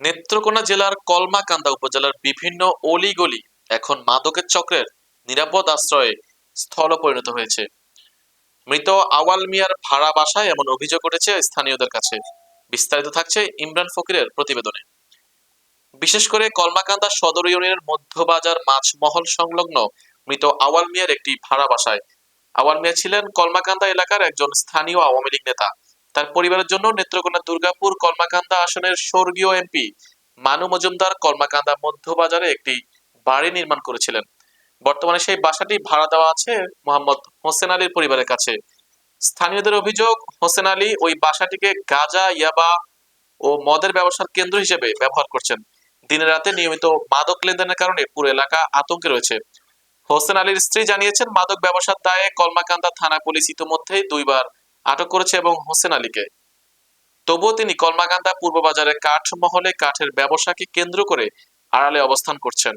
নেত্রকোনা জেলার কলমাকান্দা উপজেলার বিভিন্ন অলিগলি এখন মাদকের চক্রের নিরাপদ আশ্রয়ে স্থল পরিণত হয়েছে। মৃত আওয়াল মিয়ার ভাড়া বাসায় এমন অভিযোগ উঠেছে স্থানীয়দের কাছে। বিস্তারিত থাকছে ইমরান ফকিরের প্রতিবেদনে। বিশেষ করে কলমাকান্দা সদর ইউনিয়নের মধ্যবাজার মাছমহল সংলগ্ন মৃত আওয়াল মিয়ার একটি ভাড়া বাসায়। আওয়াল মিয়া ছিলেন কলমাকান্দা এলাকার একজন স্থানীয় আওয়ামী লীগ নেতা। তার পরিবারের জন্য নেত্রকোনা দুর্গাপুর কলমাকান্দা আসনের স্বর্গীয় এমপি মানু মজুমদার কলমাকান্দা মধ্যবাজারে একটি বাড়ি নির্মাণ করেছিলেন। বর্তমানে সেই বাসাটি ভাড়া দেওয়া আছে মোহাম্মদ হোসেন আলীর পরিবারের কাছে। স্থানীয়দের অভিযোগ, হোসেন আলী ওই বাসাটিকে গাঁজা, ইয়াবা ও মদের ব্যবসার কেন্দ্র হিসেবে ব্যবহার করছেন। দিনে রাতে নিয়মিত মাদক লেনদেনের কারণে পুরো এলাকা আতঙ্কে রয়েছে। হোসেন আলীর স্ত্রী জানিয়েছেন, মাদক ব্যবসার দায়ে কলমাকান্দা থানা পুলিশ ইতিমধ্যেই দুইবার আটক করেছে এবং হোসেন আলীকে। তবুও তিনি কলমাকান্দা পূর্ব বাজারের কাঠ মহলে কাঠের ব্যবসাকে কেন্দ্র করে আড়ালে অবস্থান করছেন।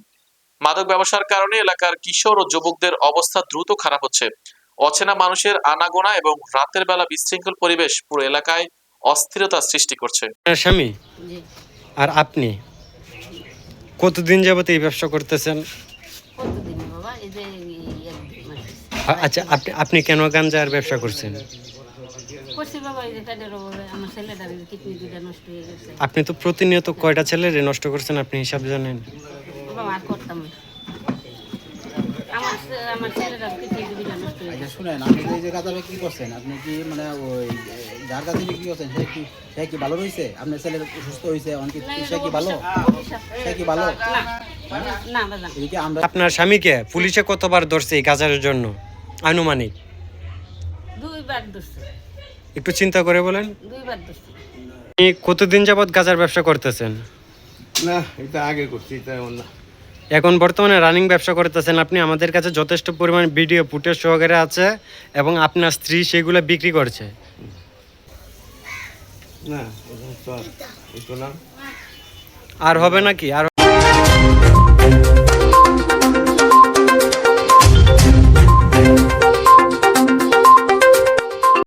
মাদক ব্যবসার কারণে এলাকার কিশোর ও যুবকদের অবস্থা দ্রুত খারাপ হচ্ছে। অচেনা মানুষের আনাগোনা এবং রাতের বেলা বিশৃঙ্খল পরিবেশ পুরো এলাকায় অস্থিরতা সৃষ্টি করছে। স্বামী? আর আপনি? কতদিন যাবত এই ব্যবসা করতেছেন? কতদিন বাবা? এই যে এই এক মাস আ- আচ্ছা আপনি আপনি কেন গাঞ্জার ব্যবসা করছেন? আপনি তো প্রতিনিয়ত কয়টা ছেলেরে নষ্ট করছেন আপনি হিসাব জানেন? আচ্ছা শুনেন আপনি এই যে গাঁজা বিক্রি করছেন? আপনি কি মানে ওই যার কাছে বিক্রি করছেন সে কি সে কি ভালো রয়েছে? আপনার ছেলে সুস্থ হয়েছে অনেক সে কি ভালো। সে কি আপনার স্বামীকে পুলিশে কতবার ধরছে এই গাজারের জন্য? আনুমানিক। দুইবার ধরছে। একটু চিন্তা করে বলেন। আপনি কতদিন যাবৎ গাজার ব্যবসা করতেছেন? না এটা আগে করছি এটা না এখন বর্তমানে রানিং ব্যবসা করতেছেন আপনি আমাদের কাছে যথেষ্ট পরিমাণ ভিডিও ফুটেজ সহকারে আছে এবং আপনার স্ত্রী সেগুলো বিক্রি করছে। না আর হবে নাকি আর